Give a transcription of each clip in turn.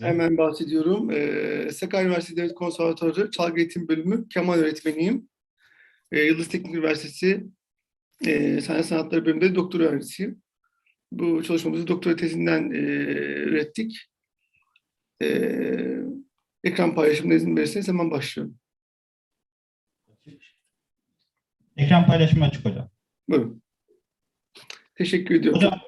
Hemen bahsediyorum. Ee, Sakarya Üniversitesi Devlet Konservatuarı Çalgı Eğitim Bölümü keman öğretmeniyim. Ee, Yıldız Teknik Üniversitesi e, Sanat Sanatları Bölümünde doktor öğrencisiyim. Bu çalışmamızı doktora tezinden e, ürettik. Ee, ekran paylaşımına izin verirseniz hemen başlıyorum. Ekran paylaşımı açık hocam. Buyurun. Teşekkür ediyorum. Hocam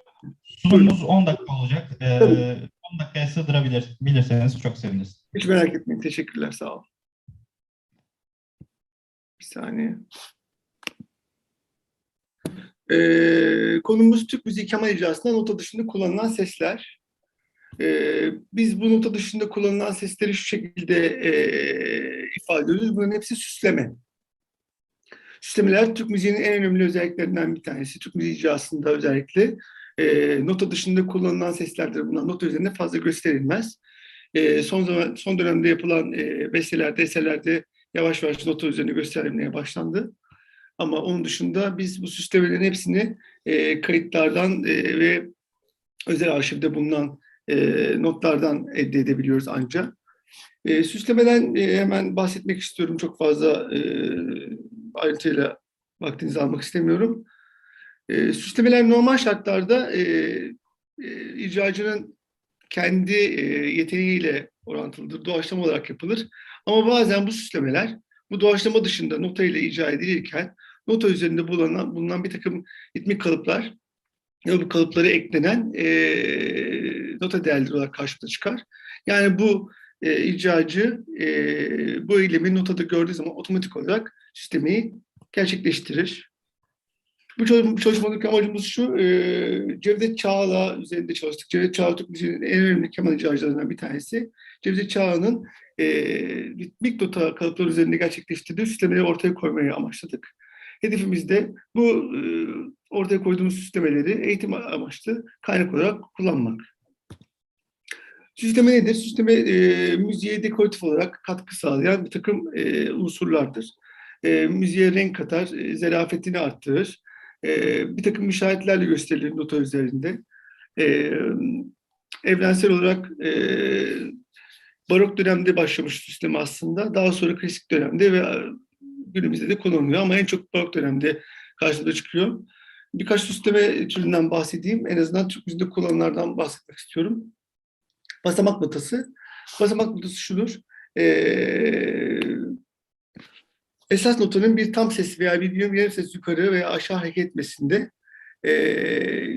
sunumumuz 10 dakika olacak. Ee, 10 dakikaya sığdırabilir, bilirseniz çok seviniriz. Hiç merak etmeyin. Teşekkürler. Sağ olun. Bir saniye. Ee, konumuz Türk müziği keman icrasında nota dışında kullanılan sesler. Ee, biz bu nota dışında kullanılan sesleri şu şekilde e, ifade ediyoruz. Bunların hepsi süsleme. Süslemeler Türk müziğinin en önemli özelliklerinden bir tanesi. Türk müziği icrasında özellikle e, nota dışında kullanılan seslerdir. Bunlar nota üzerinde fazla gösterilmez. E, son zaman son dönemde yapılan e, bestelerde, eserlerde yavaş yavaş nota üzerine gösterilmeye başlandı. Ama onun dışında biz bu süslemelerin hepsini e, kayıtlardan e, ve özel arşivde bulunan e, notlardan elde edebiliyoruz ancak. E, süslemeden e, hemen bahsetmek istiyorum. Çok fazla e, ayrıntıyla vaktinizi almak istemiyorum. E, süslemeler normal şartlarda e, e, icracının kendi e, yeteneğiyle orantılıdır, doğaçlama olarak yapılır. Ama bazen bu süslemeler bu doğaçlama dışında nota ile icra edilirken nota üzerinde bulunan, bulunan bir takım ritmik kalıplar ve bu kalıplara eklenen e, nota değerleri olarak karşımıza çıkar. Yani bu e, icracı e, bu eylemi notada gördüğü zaman otomatik olarak süslemeyi gerçekleştirir. Bu çalış- bu çalışmadaki amacımız şu, e, Cevdet Çağla üzerinde çalıştık. Cevdet Çağla Türk müziğinin en önemli keman icracılarından bir tanesi. Cevdet Çağla'nın e, ritmik nota kalıpları üzerinde gerçekleştirdiği süslemeleri ortaya koymayı amaçladık. Hedefimiz de bu e, ortaya koyduğumuz süslemeleri eğitim amaçlı kaynak olarak kullanmak. Süsleme nedir? Süsleme e, müziğe dekoratif olarak katkı sağlayan bir takım e, unsurlardır. E, müziğe renk katar, e, zarafetini arttırır. E, bir takım işaretlerle gösterilir nota üzerinde. E, evrensel olarak e, barok dönemde başlamış süsleme aslında. Daha sonra klasik dönemde ve e, günümüzde de kullanılıyor ama en çok barok dönemde karşımıza çıkıyor. Birkaç süsleme türünden bahsedeyim. En azından Türk müziğinde kullanılanlardan bahsetmek istiyorum. Basamak notası. Basamak notası şudur. Ee, esas notanın bir tam ses veya bir yarım ses yukarı veya aşağı hareket etmesinde ee,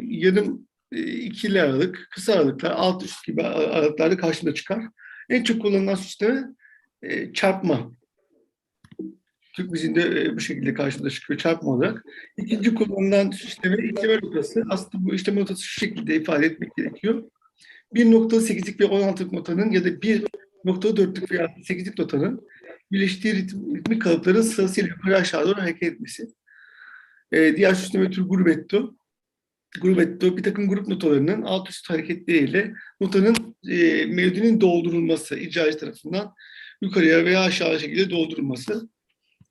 yarım e, ikili aralık, kısa aralıklar, alt üst gibi aralıklarda karşımıza çıkar. En çok kullanılan süsleme e, çarpma. Türk müziğinde e, bu şekilde karşımıza çıkıyor çarpma olarak. İkinci kullanılan süsleme işleme notası. Aslında bu işleme notası şu şekilde ifade etmek gerekiyor. 1.8'lik ve 16'lık notanın ya da 1.4'lük veya 8'lik notanın birleştiği ritim, ritmik kalıpların sırasıyla yukarı aşağı doğru hareket etmesi. Ee, diğer süsleme tür grubetto. Grubetto bir takım grup notalarının alt üst hareketleriyle notanın e, melodinin doldurulması icracı tarafından yukarıya veya aşağı şekilde doldurulması.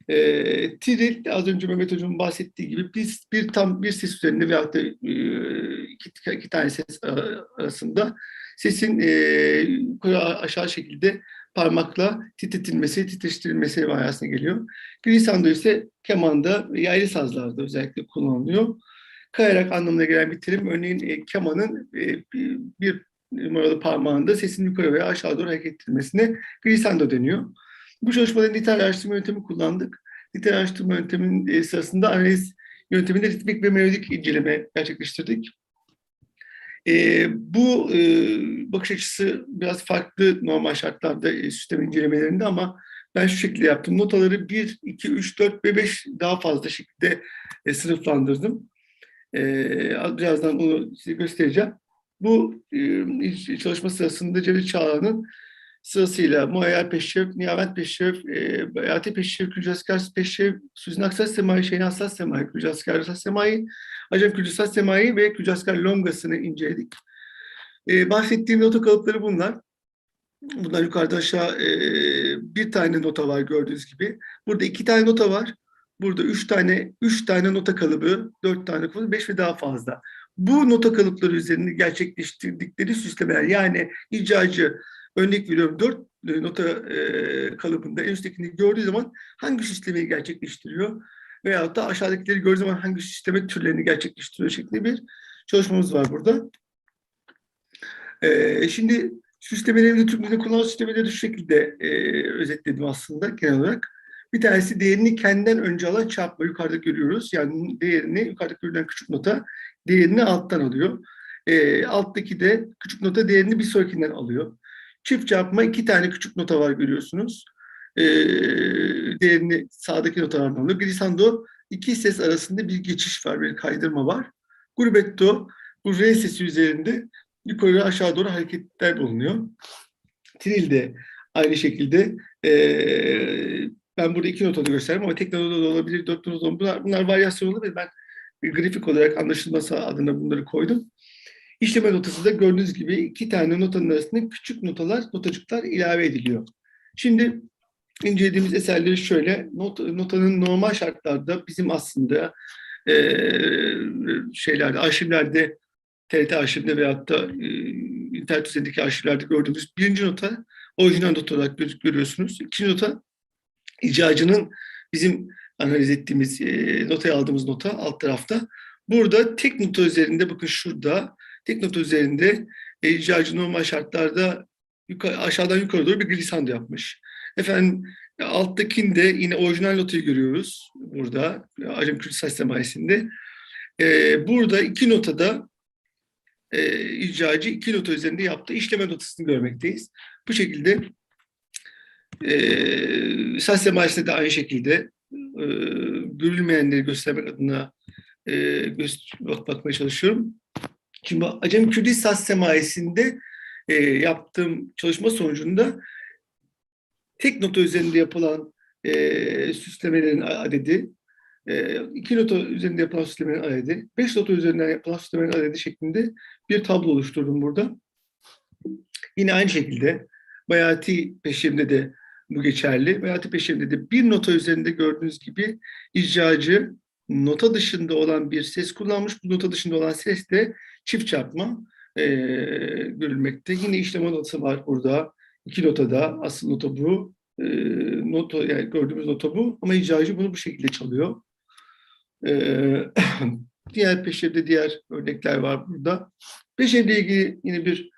E, Tiril az önce Mehmet Hocam'ın bahsettiği gibi bir, bir tam bir ses üzerinde veyahut da e, iki, iki tane ses arasında sesin e, yukarı aşağı şekilde parmakla titretilmesi, titreştirilmesi manasına geliyor. Glissando ise kemanda yaylı sazlarda özellikle kullanılıyor. Kayarak anlamına gelen bir terim. Örneğin e, kemanın e, bir, numaralı parmağında sesin yukarı veya aşağı doğru hareket ettirmesine glissando deniyor. Bu çalışmada nitel araştırma yöntemi kullandık. Nitel araştırma yönteminin e, sırasında analiz yönteminde ritmik ve melodik inceleme gerçekleştirdik. E, bu e, bakış açısı biraz farklı normal şartlarda e, sistem incelemelerinde ama ben şu şekilde yaptım. Notaları 1, 2, 3, 4 ve 5 daha fazla şekilde e, sınıflandırdım. E, birazdan onu size göstereceğim. Bu e, çalışma sırasında Cevdet Çağla'nın sırasıyla Muayyer Peşrev, Nihavent Peşrev, e, Hayati Peşrev, Kücaskar Peşrev, Suzin Aksas Semai, Şeyin Hassas Semai, Kücaskar Hassas Semai, Acem Kücaskar Semai ve Kücaskar Longası'nı inceledik. E, bahsettiğim nota kalıpları bunlar. Bunlar yukarıda aşağı e, bir tane nota var gördüğünüz gibi. Burada iki tane nota var. Burada üç tane üç tane nota kalıbı, dört tane kalıbı, beş ve daha fazla. Bu nota kalıpları üzerinde gerçekleştirdikleri süslemeler yani icracı örnek veriyorum dört e, nota e, kalıbında en üsttekini gördüğü zaman hangi süslemeyi gerçekleştiriyor veyahut da aşağıdakileri gördüğü zaman hangi süsleme türlerini gerçekleştiriyor şeklinde bir çalışmamız var burada. E, şimdi süslemelerini Türk Müziğinde kullanılan süslemeleri şu şekilde e, özetledim aslında genel olarak. Bir tanesi değerini kendinden önce alan çarpma. Yukarıda görüyoruz. Yani değerini yukarıda görülen küçük nota değerini alttan alıyor. E, alttaki de küçük nota değerini bir sonrakinden alıyor. Çift çarpma iki tane küçük nota var görüyorsunuz. E, değerini sağdaki notalardan alıyor. Glissando iki ses arasında bir geçiş var, bir kaydırma var. Gurbetto bu re sesi üzerinde yukarı aşağı doğru hareketler bulunuyor. Trill de aynı şekilde e, ben burada iki notada gösterdim ama tek notada da olabilir, dört notada olabilir. Bunlar, bunlar varyasyon olabilir. Ben grafik olarak anlaşılması adına bunları koydum. İşleme notası da gördüğünüz gibi iki tane notanın arasında küçük notalar, notacıklar ilave ediliyor. Şimdi incelediğimiz eserleri şöyle, not, notanın normal şartlarda bizim aslında e, şeylerde, arşivlerde, TRT arşivinde veyahut da e, internet üzerindeki arşivlerde gördüğümüz birinci nota orijinal nota olarak gör- görüyorsunuz. İkinci nota icracının bizim analiz ettiğimiz, e, notaya aldığımız nota alt tarafta. Burada tek nota üzerinde, bakın şurada, nota üzerinde e, icracı normal şartlarda yukarı, aşağıdan yukarı doğru bir glissando yapmış. Efendim e, alttakinde yine orijinal notayı görüyoruz burada, Acem Kürt Ses Mahallesi'nde. E, burada iki notada e, icracı iki nota üzerinde yaptığı işleme notasını görmekteyiz. Bu şekilde e, Sasya Mahallesi'nde de aynı şekilde e, görülmeyenleri göstermek adına e, göz, bak, bakmaya çalışıyorum. Şimdi Acem Kürdi Sasya Mahallesi'nde e, yaptığım çalışma sonucunda tek nota üzerinde yapılan e, süslemelerin adedi, e, iki nota üzerinde yapılan süslemelerin adedi, beş nota üzerinden yapılan süslemelerin adedi şeklinde bir tablo oluşturdum burada. Yine aynı şekilde Bayati peşimde de bu geçerli. Bayati peşimde de bir nota üzerinde gördüğünüz gibi icracı nota dışında olan bir ses kullanmış. Bu nota dışında olan ses de çift çarpma e, görülmekte. Yine işlem notası var burada. İki notada. Asıl nota bu. E, nota, yani gördüğümüz nota bu. Ama icracı bunu bu şekilde çalıyor. E, diğer peşevde diğer örnekler var burada. Peşevle ilgili yine bir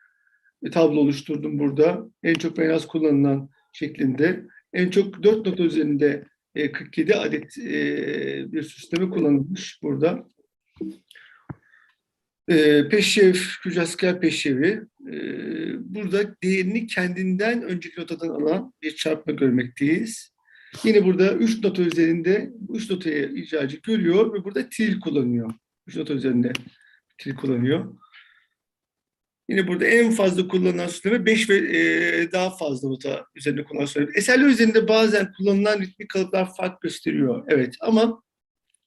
tablo oluşturdum burada. En çok ve en az kullanılan şeklinde. En çok 4 nota üzerinde e, 47 adet e, bir süsleme kullanılmış burada. E, peşev, Kücasker peşevi. E, burada değerini kendinden önceki notadan alan bir çarpma görmekteyiz. Yine burada 3 nota üzerinde 3 notayı icracı görüyor ve burada tril kullanıyor. 3 nota üzerinde tril kullanıyor. Yine burada en fazla kullanılan süsleme 5 ve e, daha fazla nota üzerinde kullanılan süsleme. Eserler üzerinde bazen kullanılan ritmik kalıplar fark gösteriyor. Evet ama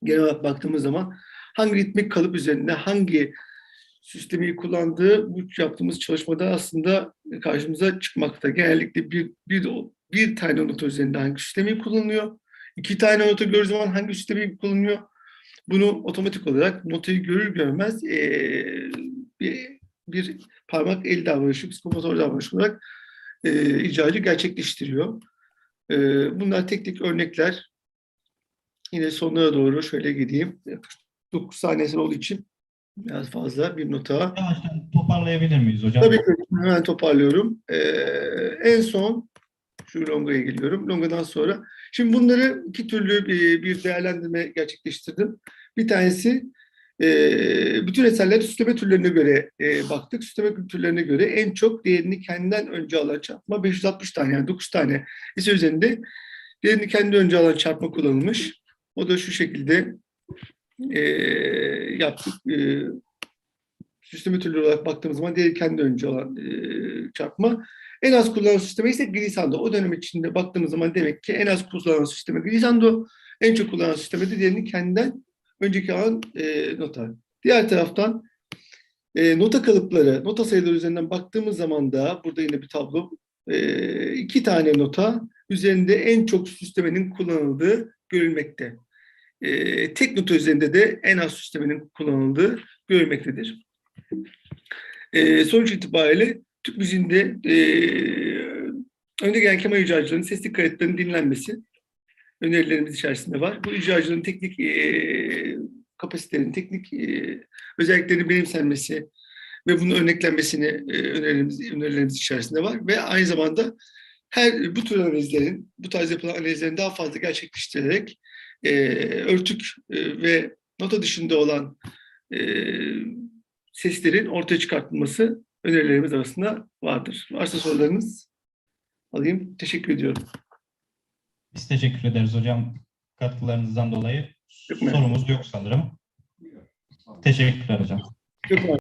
genel olarak baktığımız zaman hangi ritmik kalıp üzerinde hangi süslemeyi kullandığı bu yaptığımız çalışmada aslında karşımıza çıkmakta. Genellikle bir, bir, bir tane nota üzerinde hangi süslemeyi kullanıyor, iki tane nota gördüğü zaman hangi süslemeyi kullanıyor. Bunu otomatik olarak notayı görür görmez e, bir parmak el davranışı, psikomotor davranışı olarak e, icracı gerçekleştiriyor. E, bunlar tek tek örnekler. Yine sonlara doğru şöyle gideyim. 9 saniyesi olduğu için biraz fazla bir nota. Toparlayabilir miyiz hocam? Tabii ki hemen toparlıyorum. E, en son şu Longa'ya geliyorum. Longa'dan sonra. Şimdi bunları iki türlü bir, bir değerlendirme gerçekleştirdim. Bir tanesi e, bütün eserler süsleme türlerine göre e, baktık. Süsleme türlerine göre en çok değerini kendinden önce alan çarpma 560 tane yani 9 tane eser üzerinde değerini kendi önce alan çarpma kullanılmış. O da şu şekilde e, yaptık. E, süsleme türleri olarak baktığımız zaman değeri kendi önce alan e, çarpma. En az kullanılan süsleme ise glissando. O dönem içinde baktığımız zaman demek ki en az kullanılan süsleme glissando, en çok kullanılan süsleme de değerini kendinden önceki alan e, nota. Diğer taraftan e, nota kalıpları, nota sayıları üzerinden baktığımız zaman da burada yine bir tablo. E, iki tane nota üzerinde en çok süslemenin kullanıldığı görülmekte. E, tek nota üzerinde de en az süslemenin kullanıldığı görülmektedir. E, sonuç itibariyle Türk müziğinde e, önde gelen keman icracılarının sesli kayıtlarının dinlenmesi önerilerimiz içerisinde var. Bu icracıların teknik e, kapasitelerinin, teknik e, özelliklerinin benimsenmesi ve bunun örneklenmesini önerilerimiz, önerilerimiz içerisinde var. Ve aynı zamanda her bu tür analizlerin, bu tarz yapılan analizlerin daha fazla gerçekleştirerek e, örtük e, ve nota dışında olan e, seslerin ortaya çıkartılması önerilerimiz arasında vardır. Varsa sorularınız alayım. Teşekkür ediyorum. Biz teşekkür ederiz hocam katkılarınızdan dolayı. Sorumuz yok sanırım. Teşekkürler hocam.